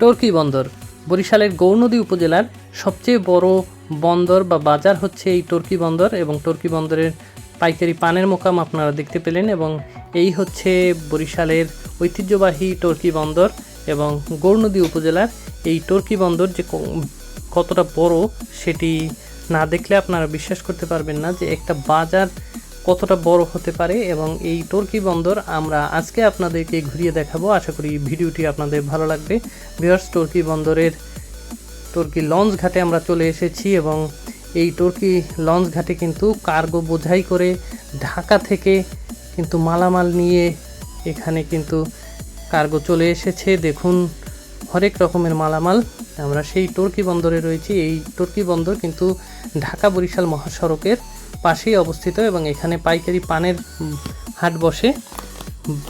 টর্কি বন্দর। বরিশালের গৌরনদী উপজেলার সবচেয়ে বড় বন্দর বা বাজার হচ্ছে এই টর্কি বন্দর এবং টর্কি বন্দরের পাইকারি পানের মোকাম আপনারা দেখতে পেলেন এবং এই হচ্ছে বরিশালের ঐতিহ্যবাহী টর্কি বন্দর এবং গৌরনদী উপজেলার এই টর্কি বন্দর যে কতটা বড় সেটি না দেখলে আপনারা বিশ্বাস করতে পারবেন না যে একটা বাজার কতটা বড় হতে পারে এবং এই টর্কি বন্দর আমরা আজকে আপনাদেরকে ঘুরিয়ে দেখাবো। আশা করি ভিডিওটি আপনাদের ভালো লাগবে। ভিউয়ার্স, টর্কি বন্দরের টর্কি লঞ্চ ঘাটে আমরা চলে এসেছি এবং এই টর্কি লঞ্চ ঘাটে কিন্তু কার্গো বোঝাই করে ঢাকা থেকে কিন্তু মালামাল নিয়ে এখানে কিন্তু কার্গো চলে এসেছে। দেখুন, হরেক রকমের মালামাল। আমরা সেই টর্কি বন্দরে রয়েছি। এই টর্কি বন্দর কিন্তু ঢাকা বরিশাল মহাসড়কের পাশেই অবস্থিত এবং এখানে পাইকারি পানের হাট বসে।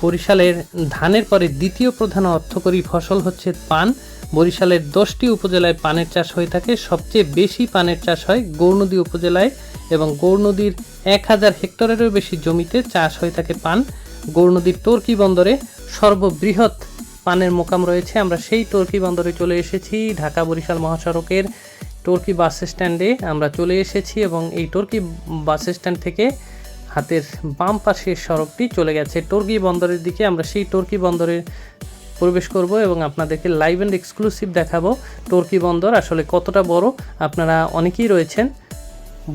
বরিশালের ধানের পরে দ্বিতীয় প্রধান অর্থকরী ফসল হচ্ছে পান। বরিশালের দশটি উপজেলায় পানের চাষ হয়ে থাকে। সবচেয়ে বেশি পানের চাষ হয় গৌরনদী উপজেলায় এবং গৌরনদীর এক হাজার হেক্টরেরও বেশি জমিতে চাষ হয়ে থাকে পান। গৌরনদীর টর্কি বন্দরে সর্ববৃহৎ পানের মোকাম রয়েছে। আমরা সেই টর্কি বন্দরে চলে এসেছি। ঢাকা বরিশাল মহাসড়কের টর্কি বাস স্ট্যান্ডে আমরা চলে এসেছি এবং এই টর্কি বাস স্ট্যান্ড থেকে হাতের বাম পাশের সড়কটি চলে গেছে। টর্কি বন্দরের দিকে আমরা সেই টর্কি বন্দরে প্রবেশ করব এবং আপনাদেরকে লাইভ অ্যান্ড এক্সক্লুসিভ দেখাবো। টর্কি বন্দর আসলে কতটা বড়, আপনারা অনেকেই রয়েছেন।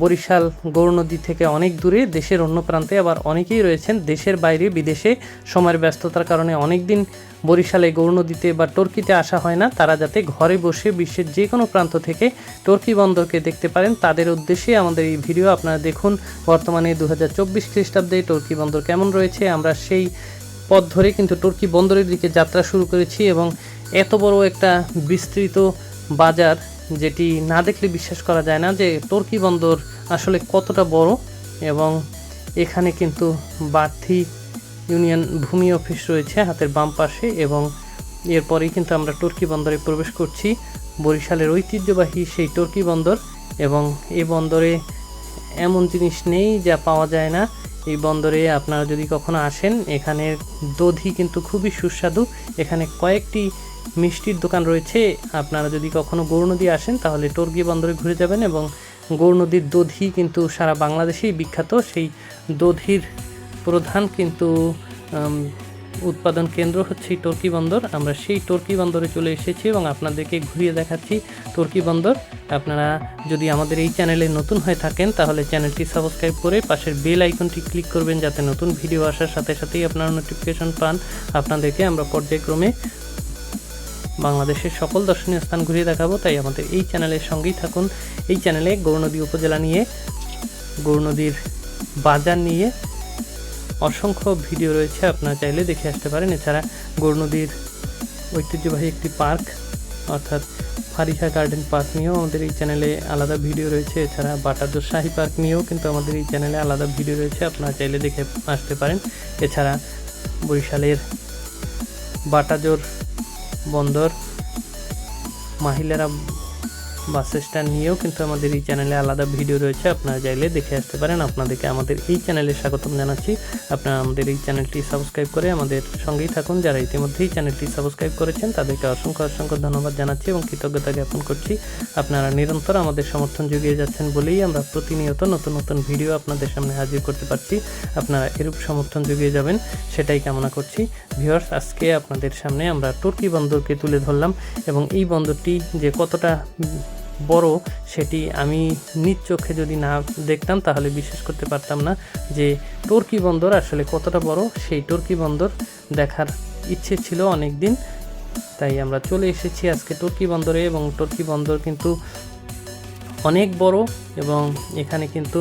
বরিশাল গৌরনদী থেকে অনেক দূরে দেশের অন্য প্রান্তে আবার অনেকেই রয়েছেন দেশের বাইরে বিদেশে। সময়ের ব্যস্ততার কারণে অনেক দিন বরিশালে গৌরনদীতে বা টর্কিতে আসা হয় না। তারা যাতে ঘরে বসে বিশ্বের যে কোনো প্রান্ত থেকে টর্কি বন্দরকে দেখতে পারেন, তাদের উদ্দেশ্যে আমাদের এই ভিডিও আপনারা দেখুন। বর্তমানে দু হাজার চব্বিশ খ্রিস্টাব্দে টর্কি বন্দর কেমন রয়েছে, আমরা সেই পথ ধরে কিন্তু টর্কি বন্দরের দিকে যাত্রা শুরু করেছি এবং এত বড় একটা বিস্তৃত বাজার যেটি না দেখলে বিশ্বাস করা যায় না যে টর্কি বন্দর আসলে কতটা বড় এবং এখানে কিন্তু বাড়তি ইউনিয়ন ভূমি অফিস রয়েছে হাতের বাম পাশে এবং এরপরেই কিন্তু আমরা টর্কি বন্দরে প্রবেশ করছি। বরিশালের ঐতিহ্যবাহী সেই টর্কি বন্দর এবং এই বন্দরে এমন জিনিস নেই যা পাওয়া যায় না। এই বন্দরে আপনারা যদি কখনো আসেন এখানের দধি কিন্তু খুবই সুস্বাদু। এখানে কয়েকটি মিষ্টির দোকান রয়েছে। আপনারা যদি কখনো গৌরনদী আসেন, তাহলে টর্গি বন্দরে ঘুরে যাবেন এবং গৌরনদীর দধি কিন্তু সারা বাংলাদেশেই বিখ্যাত। সেই দধির প্রধান কিন্তু উৎপাদন কেন্দ্র হচ্ছে টর্কি বন্দর। আমরা সেই টর্কি বন্দরে চলে এসেছি এবং আপনাদেরকে ঘুরিয়ে দেখাচ্ছি টর্কি বন্দর। আপনারা যদি আমাদের এই চ্যানেলে নতুন হয়ে থাকেন, তাহলে চ্যানেলটি সাবস্ক্রাইব করে পাশের বেল আইকনটি ক্লিক করবেন যাতে নতুন ভিডিও আসার সাথে সাথেই আপনারা নোটিফিকেশন পান। আপনাদেরকে আমরা পর্যায়ক্রমে বাংলাদেশের সকল দর্শনীয় স্থান ঘুরিয়ে দেখাবো। তাই আমাদের এই চ্যানেলের সঙ্গেই থাকুন। এই চ্যানেলে গৌরনদী উপজেলা নিয়ে, গৌরনদীর বাজার নিয়ে অসংখ্য ভিডিও রয়েছে, আপনারা চাইলে দেখে আসতে পারেন। এছাড়া গৌরনদীর ঐতিহ্যবাহী একটি পার্ক, অর্থাৎ ফারিহা গার্ডেন পার্ক নিয়েও আমাদের এই চ্যানেলে আলাদা ভিডিও রয়েছে। এছাড়া বাটাদোর শাহী পার্ক নিয়েও কিন্তু আমাদের এই চ্যানেলে আলাদা ভিডিও রয়েছে, আপনারা চাইলে দেখে আসতে পারেন। এছাড়া বরিশালের বাটাজোর বন্দর, মহিলারা বাস স্ট্যান্ড নিয়েও কিন্তু আমাদের এই চ্যানেলে আলাদা ভিডিও রয়েছে। আপনারা চাইলে দেখে আসতে পারেন। আপনাদেরকে আমাদের এই চ্যানেলে স্বাগতম জানাচ্ছি। আপনারা আমাদের এই চ্যানেলটি সাবস্ক্রাইব করে আমাদের সঙ্গেই থাকুন। যারা ইতিমধ্যেই চ্যানেলটি সাবস্ক্রাইব করেছেন, তাদেরকে অসংখ্য অসংখ্য ধন্যবাদ জানাচ্ছি এবং কৃতজ্ঞতা জ্ঞাপন করছি। আপনারা নিরন্তর আমাদের সমর্থন জুগিয়ে যাচ্ছেন বলেই আমরা প্রতিনিয়ত নতুন নতুন ভিডিও আপনাদের সামনে হাজির করতে পারছি। আপনারা এরূপ সমর্থন জুগিয়ে যাবেন, সেটাই কামনা করছি। ভিউয়ার্স, আজকে আপনাদের সামনে আমরা টর্কি বন্দরকে তুলে ধরলাম এবং এই বন্দরটি যে কতটা বড়, সেটি আমি নিজ চোখে যদি না দেখতাম তাহলে বিশ্বাস করতে পারতাম না যে টর্কি বন্দর আসলে কতটা বড়, সেই টর্কি বন্দর দেখার ইচ্ছে ছিল অনেক দিন তাই আমরা চলে এসেছি আজকে টর্কি বন্দরে এবং টর্কি বন্দর কিন্তু অনেক বড় এবং এখানে কিন্তু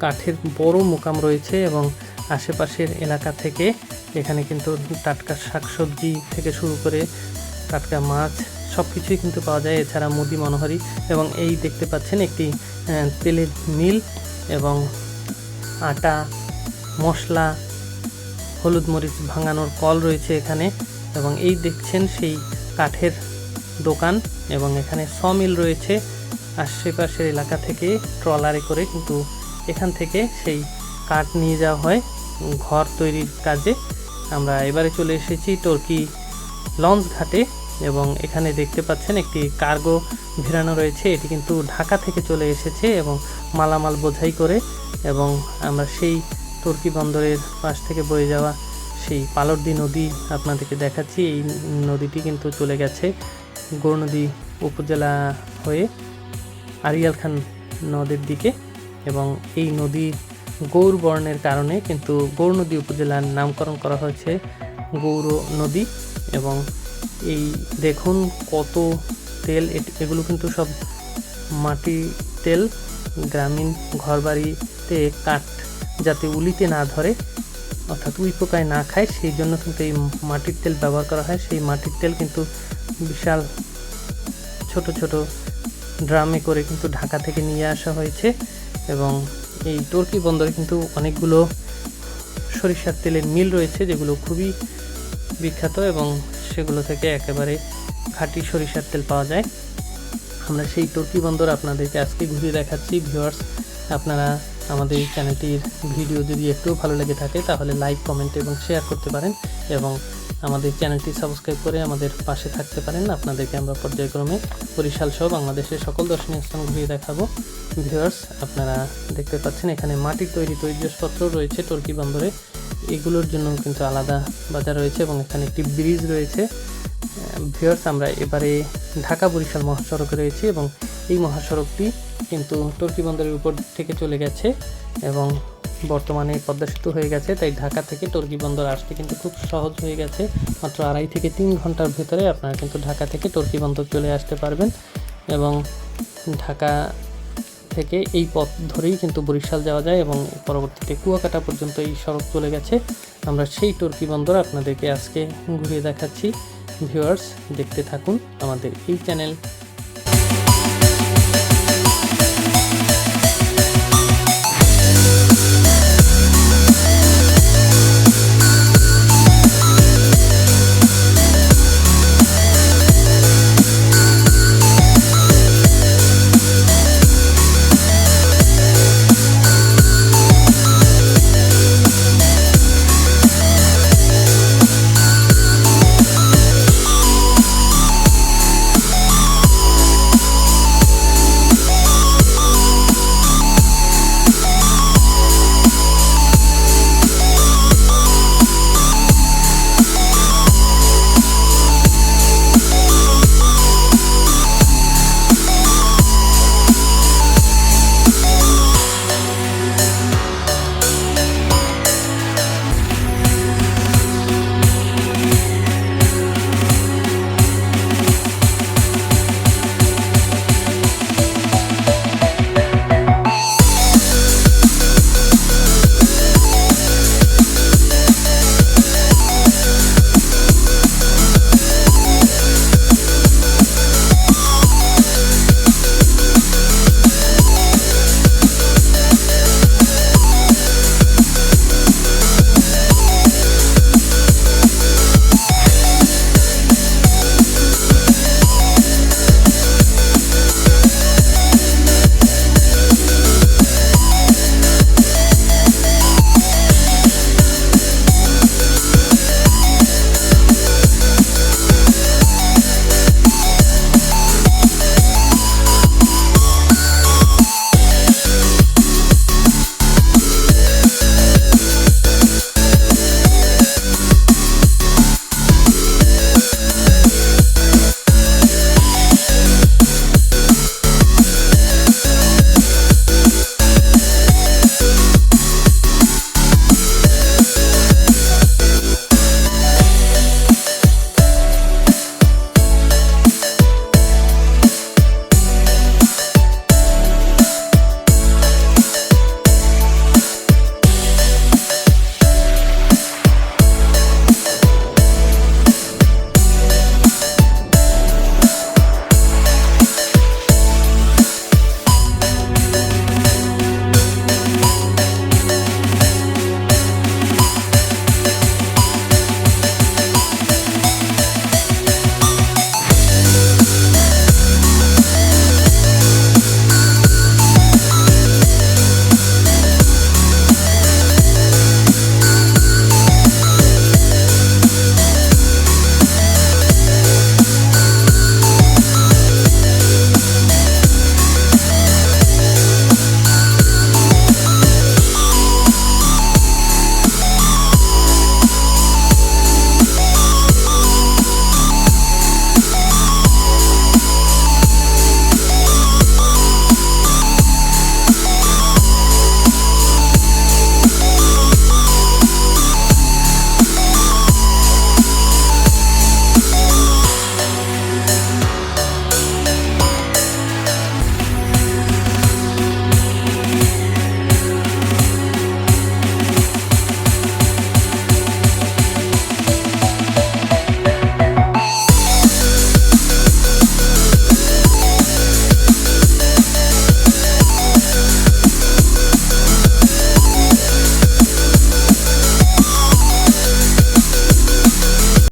কাঠের বড় মোকাম রয়েছে এবং আশেপাশের এলাকা থেকে এখানে কিন্তু টাটকা শাকসবজি থেকে শুরু করে টাটকা মাছ সব কিছুই কিন্তু পাওয়া যায়। এছাড়া মুদি মনোহারি এবং এই দেখতে পাচ্ছেন একটি তেলের মিল এবং আটা, মশলা, হলুদ মরিচ ভাঙানোর কল রয়েছে এখানে এবং এই দেখছেন সেই কাঠের দোকান এবং এখানে স মিল রয়েছে। আশেপাশের এলাকা থেকে ট্রলারে করে কিন্তু এখান থেকে সেই কাঠ নিয়ে যাওয়া হয় ঘর তৈরির কাজে। আমরা এবারে চলে এসেছি টর্কি লঞ্চ ঘাটে এবং এখানে দেখতে পাচ্ছেন একটি কার্গো ভেড়ানো রয়েছে। এটি কিন্তু ঢাকা থেকে চলে এসেছে এবং মালামাল বোঝাই করে এবং আমরা সেই তুর্কি বন্দরের পাশ থেকে বয়ে যাওয়া সেই পালর্দি নদী আপনাদেরকে দেখাচ্ছি। এই নদীটি কিন্তু চলে গেছে গৌরনদী উপজেলা হয়ে আরিয়াল খান নদের দিকে এবং এই নদী গৌর বর্ণের কারণে কিন্তু গৌর নদী উপজেলার নামকরণ করা হয়েছে গৌর নদী এবং এই দেখুন কত তেল এগুলো কিন্তু সব মাটি তেল, গ্রামীণ ঘরবাড়িতে কাঠ যাতে উলিতে না ধরে, অর্থাৎ উই পোকায় না খায়, সেই জন্য কিন্তু এই মাটির তেল ব্যবহার করা হয়। সেই মাটির তেল কিন্তু বিশাল ছোট ছোট ড্রামে করে কিন্তু ঢাকা থেকে নিয়ে আসা হয়েছে এবং এই টর্কি বন্দরে কিন্তু অনেকগুলো সরিষার তেলের মিল রয়েছে, যেগুলো খুবই বিখ্যাত এবং সেগুলো থেকে একেবারে খাঁটি সরিষার তেল পাওয়া যায়। আমরা সেই টর্কি বন্দর আপনাদেরকে আজকে ঘুরিয়ে দেখাচ্ছি। ভিউয়ার্স, আপনারা আমাদের এই চ্যানেলটির ভিডিও যদি একটু ভালো লেগে থাকে, তাহলে লাইক, কমেন্ট এবং শেয়ার করতে পারেন এবং আমাদের চ্যানেলটি সাবস্ক্রাইব করে আমাদের পাশে থাকতে পারেন। আপনাদেরকে আমরা পর্যায়ক্রমে বরিশাল সহ বাংলাদেশের সকল দর্শনীয় স্থান ঘুরিয়ে দেখাবো। ভিউয়ার্স, আপনারা দেখতে পাচ্ছেন এখানে মাটির তৈরি তৈজসপত্র রয়েছে টর্কি বন্দরে। এগুলোর জন্য কিন্তু আলাদা বাজার রয়েছে এবং এখানে একটি ব্রিজ রয়েছে। ভিউয়ার্স আমরা এবারে ঢাকা বরিশাল মহাসড়কে রয়েছি এবং এই মহাসড়কটি কিন্তু টর্কি বন্দরের উপর থেকে চলে গেছে এবং বর্তমানে পদ্মা হয়ে গেছে, তাই ঢাকা থেকে টর্কি বন্দর আসতে কিন্তু খুব সহজ হয়ে গেছে। মাত্র আড়াই থেকে তিন ঘণ্টার ভেতরে আপনারা কিন্তু ঢাকা থেকে টর্কি বন্দর চলে আসতে পারবেন এবং ঢাকা থেকে এই পথ ধরেই কিন্তু বরিশাল যাওয়া যায় এবং পরবর্তীতে কুয়াকাটা পর্যন্ত এই সড়ক চলে গেছে। আমরা সেই টর্কি বন্দর আপনাদেরকে আজকে ঘুরিয়ে দেখাচ্ছি। ভিউয়ার্স, দেখতে থাকুন আমাদের এই চ্যানেল